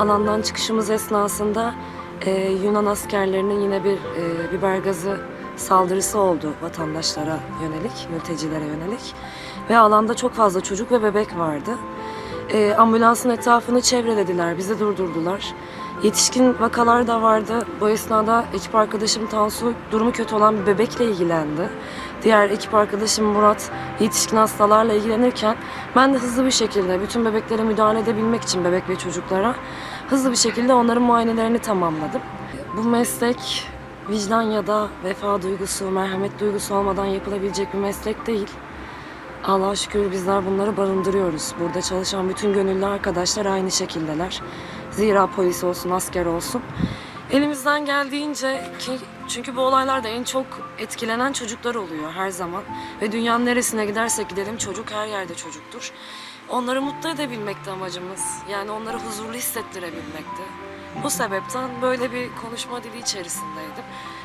alandan çıkışımız esnasında e, Yunan askerlerinin yine bir e, biber gazı saldırısı oldu vatandaşlara yönelik, mültecilere yönelik. Ve alanda çok fazla çocuk ve bebek vardı. E, ambulansın etrafını çevrelediler, bizi durdurdular. Yetişkin vakalar da vardı. Bu esnada ekip arkadaşım Tansu durumu kötü olan bir bebekle ilgilendi. Diğer ekip arkadaşım Murat yetişkin hastalarla ilgilenirken ben de hızlı bir şekilde bütün bebeklere müdahale edebilmek için bebek ve çocuklara hızlı bir şekilde onların muayenelerini tamamladım. Bu meslek vicdan ya da vefa duygusu, merhamet duygusu olmadan yapılabilecek bir meslek değil. Allah'a şükür bizler bunları barındırıyoruz. Burada çalışan bütün gönüllü arkadaşlar aynı şekildeler. Zira polis olsun, asker olsun. Elimizden geldiğince ki çünkü bu olaylarda en çok etkilenen çocuklar oluyor her zaman. Ve dünyanın neresine gidersek gidelim çocuk her yerde çocuktur. Onları mutlu edebilmekti amacımız. Yani onları huzurlu hissettirebilmekti. Bu sebepten böyle bir konuşma dili içerisindeydim.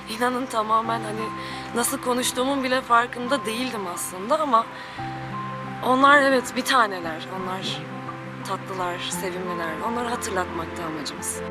İnanın tamamen hani nasıl konuştuğumun bile farkında değildim aslında ama onlar evet bir taneler. Onlar tatlılar, sevimliler. Onları hatırlatmakta amacımız.